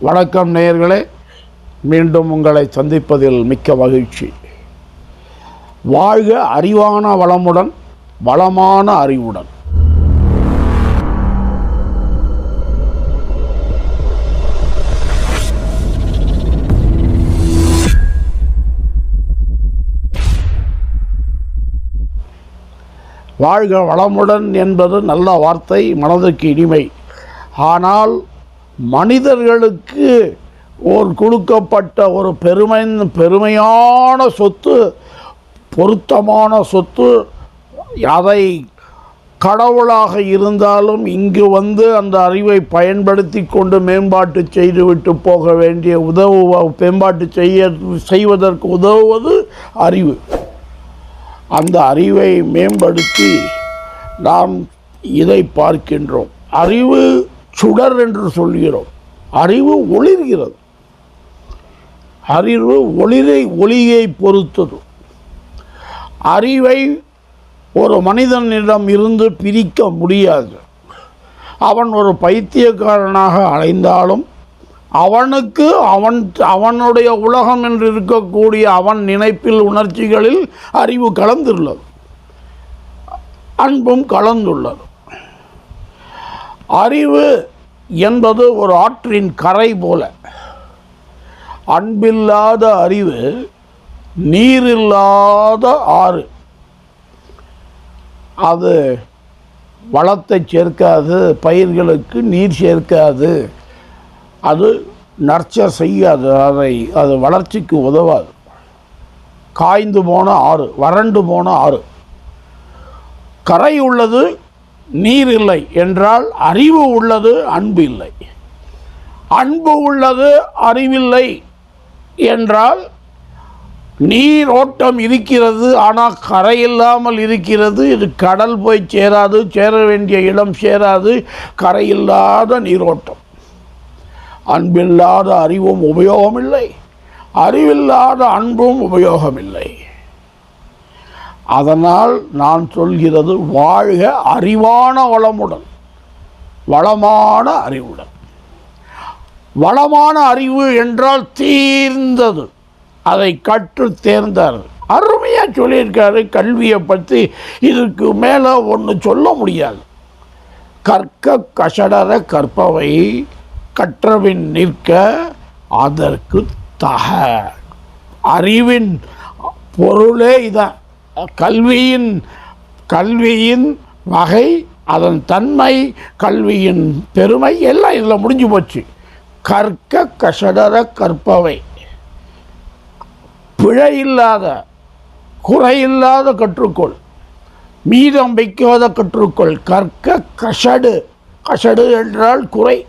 வணக்கம் நேயர்களே மீண்டும் உங்களை சந்திப்பதில் மிக்க மகிழ்ச்சி. வாழ்க அறிவான வளமுடன் வளமான அறிவுடன். வாழ்க வளமுடன் என்பது நல்ல வார்த்தை மனதுக்கு இனிமை. ஆனால் மனிதர்களுக்கு ஒரு கொடுக்கப்பட்ட ஒரு பெருமை பெருமையான சொத்து பொருத்தமான சொத்து அதை கடவுளாக இருந்தாலும் இங்கு வந்து அந்த அறிவை பயன்படுத்தி கொண்டு மேம்பாட்டு செய்துவிட்டு போக வேண்டிய உதவு மேம்பாட்டு செய்ய செய்வதற்கு உதவுவது அறிவு. அந்த அறிவை மேம்படுத்தி நாம் இதை பார்க்கின்றோம். அறிவு சுடர் என்று சொல்கிறோம். அறிவு ஒளிர்கிறது. அறிவு ஒளிரை ஒளியை பொறுத்தது. அறிவை ஒரு மனிதனிடம் இருந்து பிரிக்க முடியாது. அவன் ஒரு பைத்தியக்காரனாக அலைந்தாலும் அவனுக்கு அவன் அவனுடைய உலகம் என்று இருக்கக்கூடிய அவன் நினைப்பில் உணர்ச்சிகளில் அறிவு கலந்துள்ளது. அன்பும் கலந்துள்ளது. அறிவு என்பது ஒரு ஆற்றின் கரை போல. அன்பில்லாத அறிவு நீரில்லாத ஆறு. அது வளத்தை சேர்க்காது பயிர்களுக்கு நீர் சேர்க்காது. அது நர்ச்சர் செய்யாது அதை அது வளர்ச்சிக்கு உதவாது. காய்ந்து போன ஆறு வறண்டு போன ஆறு. கரை உள்ளது நீர் இல்லை என்றால் அறிவு உள்ளது அன்பு இல்லை. அன்பு உள்ளது அறிவில்லை என்றால் நீர் ஓட்டம் இருக்கிறது ஆனால் கரை இல்லாமல் இருக்கிறது. இது கடல் போய் சேராது சேர வேண்டிய இடம் சேராது. கரையில்லாத நீரோட்டம் அன்பில்லாத அறிவும் உபயோகமில்லை அறிவில்லாத அன்பும் உபயோகமில்லை. அதனால் நான் சொல்கிறது வாழ்க அறிவான வளமுடன். வளமான அறிவுடன். வளமான அறிவு என்றால் தீர்ந்தது. அதை கற்று தேர்ந்தார். அருமையாக சொல்லியிருக்காரு. கல்வியை பற்றி இதுக்கு மேலே ஒன்று சொல்ல முடியாது. கற்க கஷடர கற்பவை கற்றவின் நிற்க அதற்கு தக. அறிவின் பொருளே இதான். கல்வியின் கல்வியின் வகை அதன் தன்மை கல்வியின் பெருமை எல்லாம் இதில் முடிஞ்சு போச்சு. கற்க கசடர கற்பவை. பிழை இல்லாத குறையில்லாத கற்றுக்கொள். மீதம் வைக்காத கற்றுக்கொள். கற்க கஷடு கஷடு என்றால் குறை.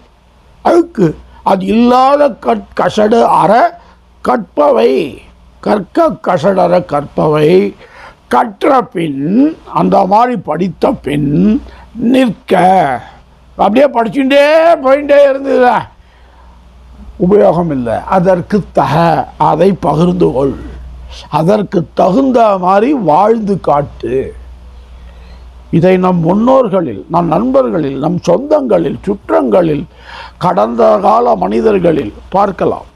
அழுக்கு. அது இல்லாத கற் கஷடு அற கற்பவை. கற்க கஷடற கற்பவை. கற்ற பின் அந்த மாதிரி படித்த பின் நிற்க. அப்படியே படிச்சுட்டே போயிட்டே இருந்தது உபயோகம் இல்லை. அதற்கு தக அதை பகிர்ந்து கொள். அதற்கு தகுந்த மாதிரி வாழ்ந்து காட்டு. இதை நம் முன்னோர்களில் நம் நண்பர்களில் நம் சொந்தங்களில் சுற்றங்களில் கடந்த கால மனிதர்களில் பார்க்கலாம்.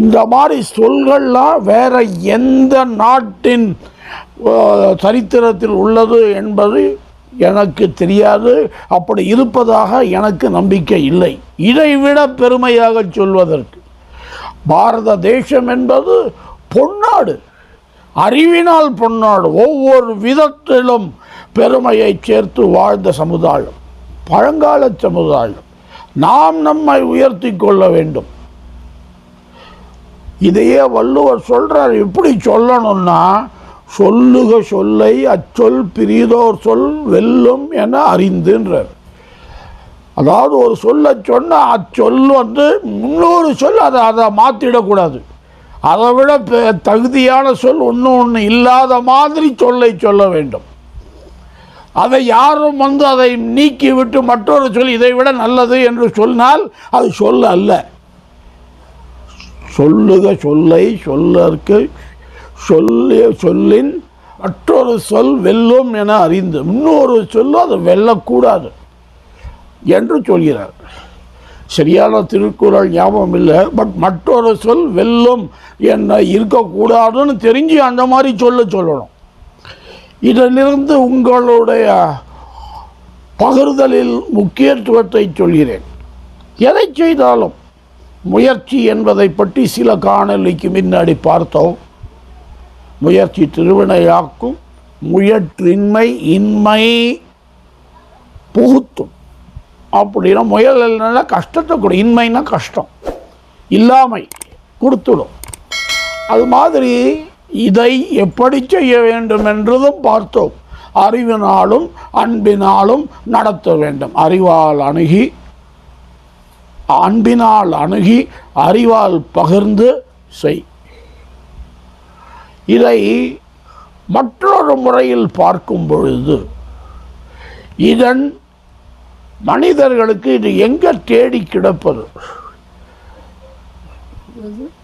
இந்த மாதிரி சொல்கள்லாம் வேற எந்த நாட்டின் சரித்திரத்தில் உள்ளது என்பது எனக்கு தெரியாது. அப்படி இருப்பதாக எனக்கு நம்பிக்கை இல்லை. இதைவிட பெருமையாக சொல்வதற்கு பாரத தேசம் என்பது பொன்னாடு. அறிவினால் பொன்னாடு. ஒவ்வொரு விதத்திலும் பெருமையை சேர்த்து வாழ்ந்த சமுதாயம். பழங்கால சமுதாயம். நாம் நம்மை உயர்த்தி கொள்ள வேண்டும். இதையே வள்ளுவர் சொல்கிறார் எப்படி சொல்லணும்னா சொல்லுக சொல்லை அச்சொல் பிரிதோர் சொல் வெல்லும் என அறிந்துன்றார். அதாவது ஒரு சொல்லை சொன்னால் அச்சொல் வந்து முன்னொரு சொல் அதை அதை மாற்றிடக்கூடாது அதை விட பெ- தகுதியான சொல் ஒன்று ஒன்று இல்லாத மாதிரி சொல்லை சொல்ல வேண்டும். அதை யாரும் வந்து அதை நீக்கிவிட்டு மற்றொரு சொல் இதை விட நல்லது என்று சொன்னால் அது சொல் அல்ல. சொல்லுக சொல்லை சொல்லற்கு சொல்லி சொல்லின் மற்றொரு சொல் வெல்லும் என அறிந்து இன்னொரு சொல்லு அது வெல்லக்கூடாது என்று சொல்கிறார். சரியான திருக்குறள் ஞாபகம் இல்லை பட் மற்றொரு சொல் வெல்லும் என்ன இருக்கக்கூடாதுன்னு தெரிஞ்சு அந்த மாதிரி சொல்ல சொல்லணும். இதிலிருந்து உங்களுடைய பகிர்தலில் முக்கியத்துவத்தை சொல்கிறேன். எதை செய்தாலும் முயற்சி என்பதை பற்றி சில காணொலிக்கு முன்னாடி பார்த்தோம். முயற்சி திருவினையாக்கும் முயற்றின்மை இன்மை புகுத்தும். அப்படின்னா முயல் இல்லைன்னா கஷ்டத்தை கொடு இன்மைனா கஷ்டம். இல்லாமை கொடுத்துடும். அது மாதிரி இதை எப்படி செய்ய வேண்டும் என்றதும் பார்த்தோம். அறிவினாலும் அன்பினாலும் நடத்த வேண்டும். அறிவால் அணுகி அன்பினால் அணுகி அறிவால் பகிர்ந்து செய். இதை மற்றொரு முறையில் பார்க்கும் பொழுது இதன் மனிதர்களுக்கு இது எங்கே தேடி கிடப்பது?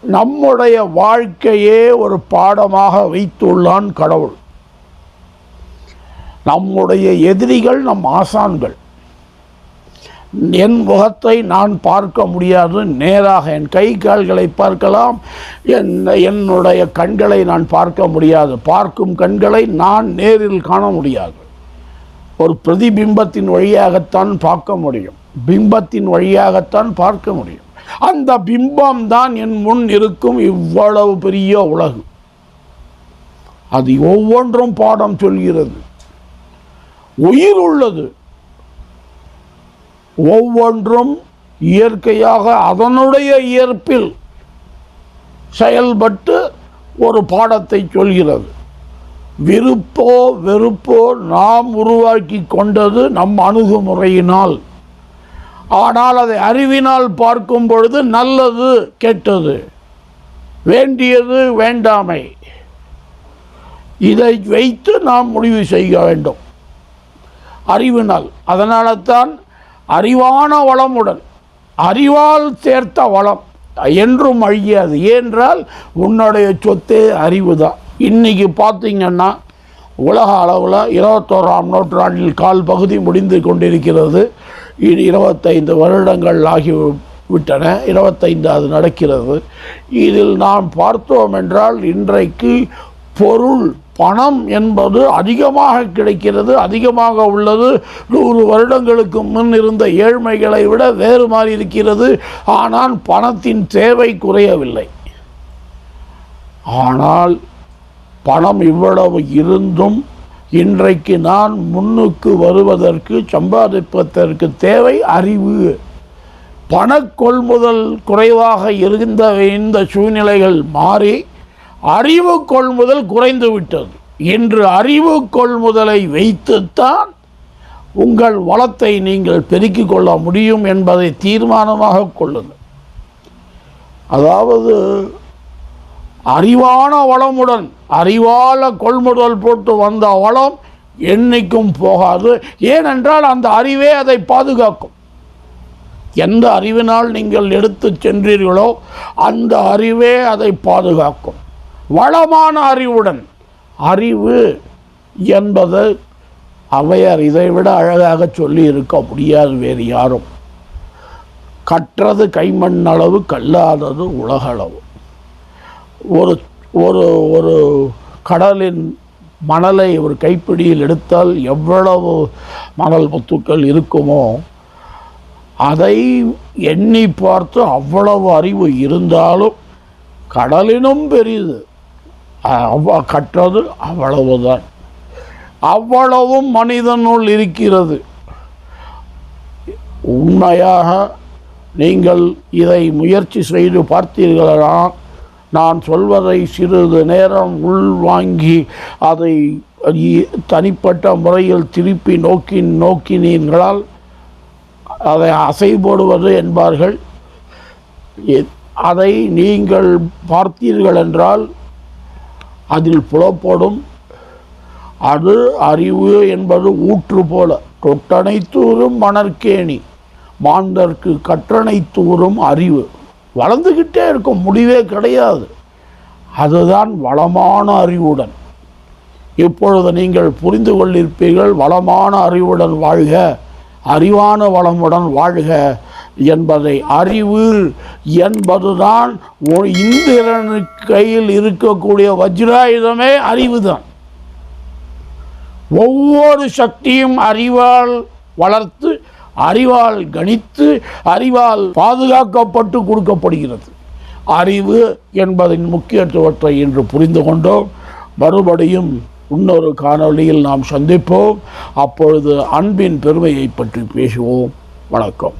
நம்முடைய வாழ்க்கையே ஒரு பாடமாக வைத்துள்ளான் கடவுள். நம்முடைய எதிரிகள் நம் ஆசான்கள். என் முகத்தை நான் பார்க்க முடியாது நேராக என் கை கால்களை பார்க்கலாம் என் என்னுடைய கண்களை நான் பார்க்க முடியாது. பார்க்கும் கண்களை நான் நேரில் காண முடியாது. ஒரு பிரதிபிம்பத்தின் வழியாகத்தான் பார்க்க முடியும். பிம்பத்தின் வழியாகத்தான் பார்க்க முடியும். அந்த பிம்பம் தான் என் முன் இருக்கும் இவ்வளவு பெரிய உலகு. அது ஒவ்வொன்றும் பாடம் சொல்கிறது. உயிர் உள்ளது ஒவ்வொன்றும் இயற்கையாக அதனுடைய இயற்பில் செயல்பட்டு ஒரு பாடத்தை சொல்கிறது. விருப்போ வெறுப்போ நாம் உருவாக்கி கொண்டது நம் அணுகுமுறையினால். ஆனால் அதை அறிவினால் பார்க்கும் பொழுது நல்லது கெட்டது. வேண்டியது வேண்டாமை. இதை வைத்து நாம் முடிவு செய்ய வேண்டும். அறிவினால். அதனால தான் அறிவான வளமுடன் அறிவால் சேர்த்த வளம் என்றும் அழியாது. ஏனென்றால் உன்னுடைய சொத்தே அறிவு தான் இன்றைக்கி பார்த்திங்கன்னா உலக அளவில் இருபத்தோராம் நூற்றாண்டில் கால் பகுதி முடிந்து கொண்டிருக்கிறது. இனி இருபத்தைந்து வருடங்கள் ஆகி விட்டன. இருபத்தைந்து அது நடக்கிறது. இதில் நாம் பார்த்தோம் என்றால் இன்றைக்கு பொருள் பணம் என்பது அதிகமாக கிடைக்கிறது அதிகமாக உள்ளது. நூறு வருடங்களுக்கு முன் இருந்த ஏழ்மைகளை விட வேறு மாறி இருக்கிறது. ஆனால் பணத்தின் தேவை குறையவில்லை. ஆனால் பணம் இவ்வளவு இருந்தும் இன்றைக்கு நான் முன்னுக்கு வருவதற்கு சம்பாதிப்பதற்கு தேவை அறிவு. பண கொள்முதல் குறைவாக இருந்த இந்த சூழ்நிலைகள் மாறி அறிவு கொள்முதல் குறைந்து விட்டது இன்று அறிவு கொள்முதலை வைத்துத்தான் உங்கள் வளத்தை நீங்கள் பெருக்கிக் கொள்ள முடியும் என்பதை தீர்மானமாக கொள்ளுங்கள். அதாவது அறிவான வளமுடன் அறிவால கொள்முதல் போட்டு வந்த வளம் என்னைக்கும் போகாது. ஏனென்றால் அந்த அறிவே அதை பாதுகாக்கும். எந்த அறிவினால் நீங்கள் எடுத்து சென்றீர்களோ அந்த அறிவே அதை பாதுகாக்கும். வளமான அறிவுடன். அறிவு என்பது அவையார் இதைவிட அழகாக சொல்லி இருக்க முடியாது வேறு யாரும். கற்றது கைமண் அளவு கல்லாதது உலகளவு. ஒரு ஒரு ஒரு கடலின் மணலை ஒரு கைப்பிடியில் எடுத்தால் எவ்வளவு மணல் முத்துக்கள் இருக்குமோ அதை எண்ணி பார்த்து அவ்வளவு அறிவு இருந்தாலும் கடலினும் பெரியது அவ்வ கற்றது அவ்வளவுதான். அவ்வளவும் மனிதனுள் இருக்கிறது. உண்மையாக நீங்கள் இதை முயற்சி செய்து பார்த்தீர்களா நான் சொல்வதை சிறிது நேரம் உள்வாங்கி அதை தனிப்பட்ட முறையில் திருப்பி நோக்கி நோக்கினீர்களால் அதை அசை போடுவது என்பார்கள் அதை நீங்கள் பார்த்தீர்கள் என்றால் அதில் புலப்படும் அது அறிவு என்பது ஊற்று போல. தொட்டனை தூரும் மணற்கேணி மாந்தர்க்கு கற்றனை தூரும் அறிவு. வளர்ந்துக்கிட்டே இருக்கும் முடிவே கிடையாது. அதுதான் வளமான அறிவுடன். இப்பொழுது நீங்கள் புரிந்து கொண்டிருப்பீர்கள் வளமான அறிவுடன் வாழ்க அறிவான வளமுடன் வாழ்க. என்பதை அறிவு என்பதுதான் ஒரு இந்திரனு கையில் இருக்கக்கூடிய வஜ்ராயுதமே அறிவு தான் ஒவ்வொரு சக்தியும் அறிவால் வளர்த்து அறிவால் கணித்து அறிவால் பாதுகாக்கப்பட்டு கொடுக்கப்படுகிறது. அறிவு என்பதின் முக்கியத்துவத்தை இன்று புரிந்து கொண்டோம். மறுபடியும் இன்னொரு காணொளியில் நாம் சந்திப்போம். அப்பொழுது அன்பின் பெருமையை பற்றி பேசுவோம். வணக்கம்.